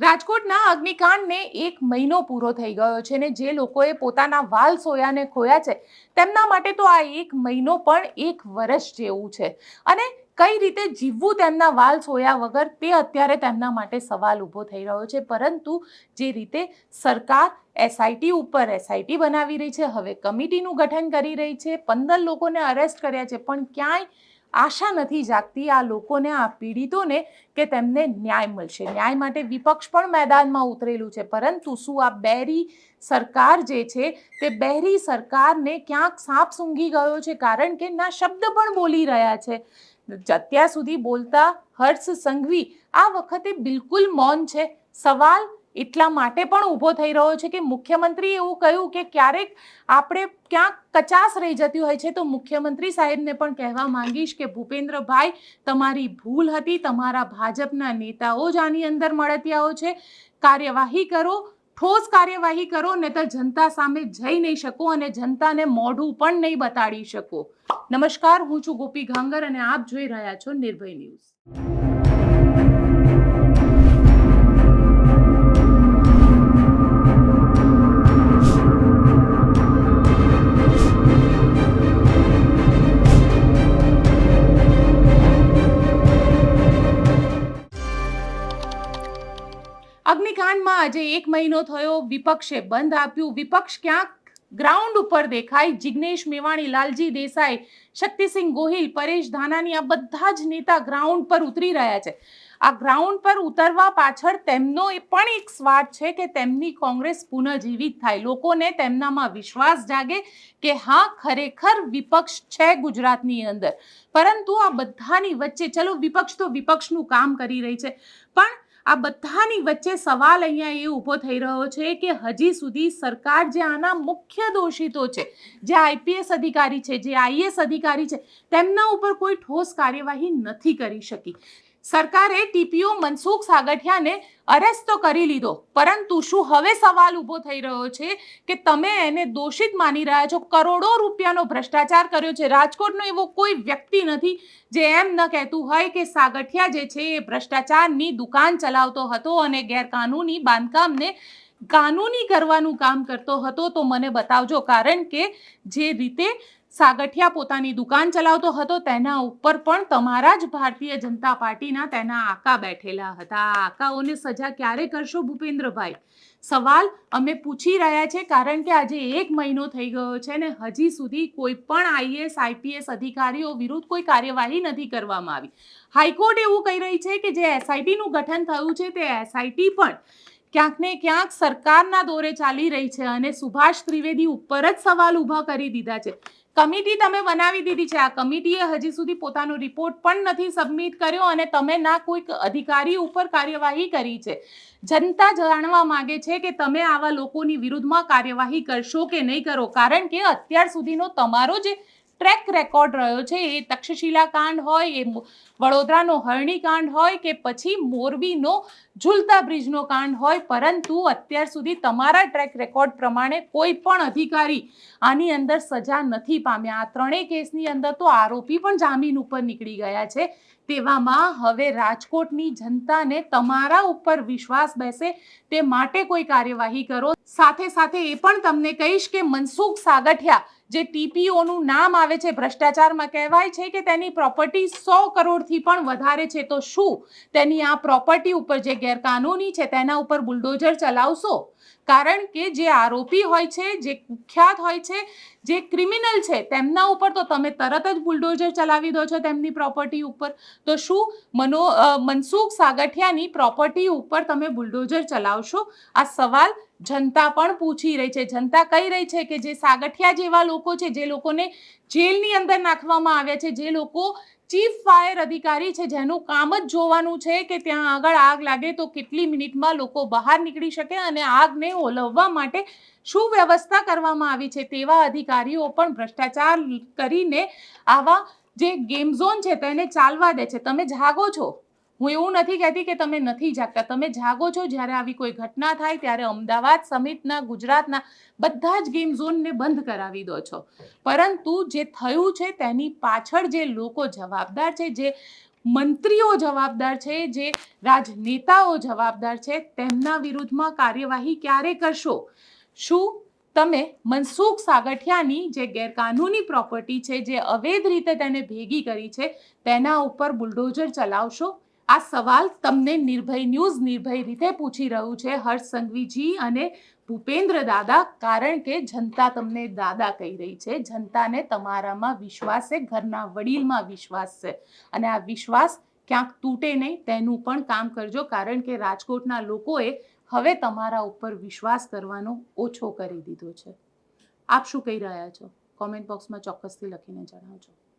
રાજકોટના અગ્નિકાંડને એક મહિનો પૂરો થઈ ગયો છે ને જે લોકોએ પોતાના વાલ સોયાને ખોયા છે, તેમના માટે તો આ એક મહિનો પણ એક વર્ષ જેવું છે. અને કઈ રીતે જીવવું તેમના વાલ સોયા વગર તે અત્યારે તેમના માટે સવાલ ઊભો થઈ રહ્યો છે. પરંતુ જે રીતે સરકાર એસઆઈટી ઉપર એસઆઈટી બનાવી રહી છે, હવે કમિટીનું ગઠન કરી રહી છે, પંદર લોકોને અરેસ્ટ કર્યા છે, પણ ક્યાંય આશા નથી જાગતી આ લોકોને, આ પીડિતોને કે તેમને ન્યાય મળશે. ન્યાય માટે વિપક્ષ પણ મેદાનમાં ઉતરેલું છે. પરંતુ શું આ બેરી સરકાર જે છે, તે બહેરી સરકારને ક્યાંક સાપ સૂંઘી ગયો છે? કારણ કે ના શબ્દ પણ બોલી રહ્યા છે. અત્યાર સુધી બોલતા હર્ષ સંઘવી આ વખતે બિલકુલ મૌન છે. સવાલ એટલા માટે પણ ઊભો થઈ રહ્યો છે કે મુખ્યમંત્રી એવું કહ્યું કે ક્યારેક આપણે ક્યાંક કચાસ રહી જતી હોય છે, તો મુખ્યમંત્રી સાહેબને પણ કહેવા માંગીશ કે ભૂપેન્દ્રભાઈ, તમારી ભૂલ હતી, તમારા ભાજપના નેતાઓ જ આની અંદર મળતિયાઓ છે. કાર્યવાહી કરો, ઠોસ કાર્યવાહી કરો ને તો જનતા સામે જઈ નહીં શકો અને જનતાને મોઢું પણ નહીં બતાડી શકો. નમસ્કાર, હું છું ગોપી ઘાંગર અને આપ જોઈ રહ્યા છો નિર્ભય ન્યૂઝ. અગ્નિકાંડમાં આજે એક મહિનો થયો વિપક્ષે બંધ આપ્યું. વિપક્ષ ક્યાંક ગ્રાઉન્ડ ઉપર દેખાય. જિગ્નેશ મેવાણી, લાલજી દેસાઈ, શક્તિસિંહ ગોહિલ, પરેશ ધાનાની આ બધા જ નેતા ગ્રાઉન્ડ પર ઉતરી રહ્યા છે. આ ગ્રાઉન્ડ પર ઉતરવા પાછળ તેમનો એ પણ એક સ્વાદ છે કે તેમની કોંગ્રેસ પુનઃજીવિત થાય. લોકોને તેમનામાં વિશ્વાસ જાગે કે હા, ખરેખર વિપક્ષ છે ગુજરાતની અંદર. પરંતુ આ બધાની વચ્ચે, ચલો વિપક્ષ તો વિપક્ષનું કામ કરી રહી છે. પણ આ બધાની વચ્ચે સવાલ અહીંયા એ ઊભો થઈ રહ્યો છે કે હજી સુધી સરકાર જે આના મુખ્ય દોષિતો છે, જે આઈપીએસ અધિકારી છે, જે આઈએસ અધિકારી છે, તેમના ઉપર કોઈ ઠોસ કાર્યવાહી નથી કરી શકી. સરકારે ટીપીઓ મનસુખ સાગઠિયાને અરેસ્ટ તો કરી લીધો, પરંતુ શું હવે સવાલ ઊભો થઈ રહ્યો છે કે તમે એને દોષિત માની રહ્યા છો? કરોડો રૂપિયાનો ભ્રષ્ટાચાર કર્યો છે. રાજકોટનો એવો કોઈ વ્યક્તિ નથી જે એમ ન કહેતું હોય કે સાગઠિયા જે છે એ ભ્રષ્ટાચારની દુકાન ચલાવતો હતો અને ગેરકાનૂની બાંધકામને કાનૂની કરવાનું કામ કરતો હતો. તો મને બતાવજો, કારણ કે જે રીતે સાગઠિયા પોતાની દુકાન ચલાવતો હતો. તેના ઉપર પણ તમારા જ ભારતીય જનતા પાર્ટીના તેના આકા બેઠેલા હતા. આકાઓને સજા ક્યારે કરશો ભૂપેન્દ્રભાઈ? સવાલ અમે પૂછી રહ્યા છે કારણ કે આજે એક મહિનો થઈ ગયો છે ને હજી સુધી કોઈ પણ આઈએસ, આઈપીએસ અધિકારીઓ વિરુદ્ધ કોઈ કાર્યવાહી નથી કરવામાં આવી. હાઈકોર્ટ એવું કહી રહી છે કે જે એસઆઈટીનું ગઠન થયું છે તે એસઆઈટી પણ ક્યાંક ને ક્યાંક સરકારના દોરે ચાલી રહી છે અને સુભાષ ત્રિવેદી ઉપર જ સવાલ ઊભા કરી દીધા છે. કમિટી તમે બનાવી દીધી છે. આ કમિટીએ હજી સુધી પોતાનો રિપોર્ટ પણ નથી સબમિટ કર્યો અને તમે ના કોઈક અધિકારી ઉપર કાર્યવાહી કરી છે. જનતા જાણવા માગે છે કે તમે આવા લોકોની વિરુદ્ધમાં કાર્યવાહી કરશો કે નહીં કરો. કારણ કે અત્યાર સુધીનો તમારો જે ટ્રેક રેકોર્ડ રહ્યો છે. એ તક્ષશિલા કાંડ હોય, એ વડોદરાનો હરણી કાંડ હોય કે પછી મોરબીનો ઝૂલતા બ્રિજનો કાંડ હોય. પરંતુ અત્યાર સુધી તમારા ટ્રેક રેકોર્ડ પ્રમાણે કોઈ પણ અધિકારી આની અંદર સજા નથી પામ્યા. આ ત્રણેય કેસની અંદર તો આરોપી પણ જામીન ઉપર નીકળી ગયા છે. તેવામાં હવે રાજકોટની જનતાને તમારા ઉપર વિશ્વાસ બેસે તે માટે કોઈ કાર્યવાહી કરો. સાથે સાથે એ પણ તમને કહીશ કે મનસુખ સાગઠિયા જે ટીપીઓનું નામ આવે છે, ભ્રષ્ટાચારમાં કહેવાય છે કે તેની પ્રોપર્ટી સો કરોડથી પણ વધારે છે, તો શું તેની આ પ્રોપર્ટી ઉપર જે ગેરકાનૂની છે, તેના ઉપર બુલડોઝર ચલાવશો? કારણ કે જે આરોપી હોય છે, જે કુખ્યાત હોય છે, જે ક્રિમિનલ છે, તેમના ઉપર તો તમે તરત જ બુલડોઝર ચલાવી દો છો તેમની પ્રોપર્ટી ઉપર. તો શું મનો મનસુખ સાગઠિયાની પ્રોપર્ટી ઉપર તમે બુલડોઝર ચલાવશો? આ સવાલ જનતા પણ પૂછી રહી છે. જનતા કહી રહી છે કે જે સાગઠિયા જેવા લોકો છે, જે લોકોને જેલની અંદર નાખવામાં આવ્યા છે, જે લોકો ચીફ ફાયર અધિકારી છે, જેનું કામ જ જોવાનું છે કે ત્યાં આગળ આગ લાગે તો કેટલી મિનિટમાં લોકો બહાર નીકળી શકે અને આગને ઓલવવા માટે શું વ્યવસ્થા કરવામાં આવી છે તેવા અધિકારીઓ પણ ભ્રષ્ટાચાર કરીને આવા જે ગેમ ઝોન છે તેને ચાલવા દે છે. તમે જાગો છો? હું એવું નથી કહેતી કે તમે નથી જાગતા. તમે જાગો છો જ્યારે આવી કોઈ ઘટના થાય ત્યારે અમદાવાદ સમિતના ગુજરાતના બધા જ ગેમ ઝોનને બંધ કરાવી દો છો. પરંતુ જે થયું છે તેની પાછળ જે લોકો જવાબદાર છે, જે મંત્રીઓ જવાબદાર છે, જે રાજનેતાઓ જવાબદાર છે, તેમના વિરુદ્ધમાં કાર્યવાહી ક્યારે કરશો? શું તમે મનસુખ સાગઠિયાની જે ગેરકાનૂની પ્રોપર્ટી છે, જે અવૈધ રીતે તેને ભેગી કરી છે, તેના ઉપર બુલડોઝર ચલાવશો? આ સવાલ તમને નિર્ભય ન્યૂઝ, નિર્ભય રીતે પૂછી રહ્યું છે. હર્ષ સંઘવીજી અને ભૂપેન્દ્ર દાદા, કારણ કે જનતા તમને દાદા કહી રહી છે. જનતાને તમારામાં વિશ્વાસ છે, ઘરના વડીલમાં વિશ્વાસ છે. અને આ વિશ્વાસ ક્યાંક તૂટે નહીં, તેનું પણ કામ કરજો, કારણ કે રાજકોટના લોકોએ હવે તમારા ઉપર વિશ્વાસ કરવાનો ઓછો કરી દીધો છે. આપ શું કહી રહ્યા છો? કોમેન્ટ બોક્સમાં ચોક્કસથી લખીને જણાવજો.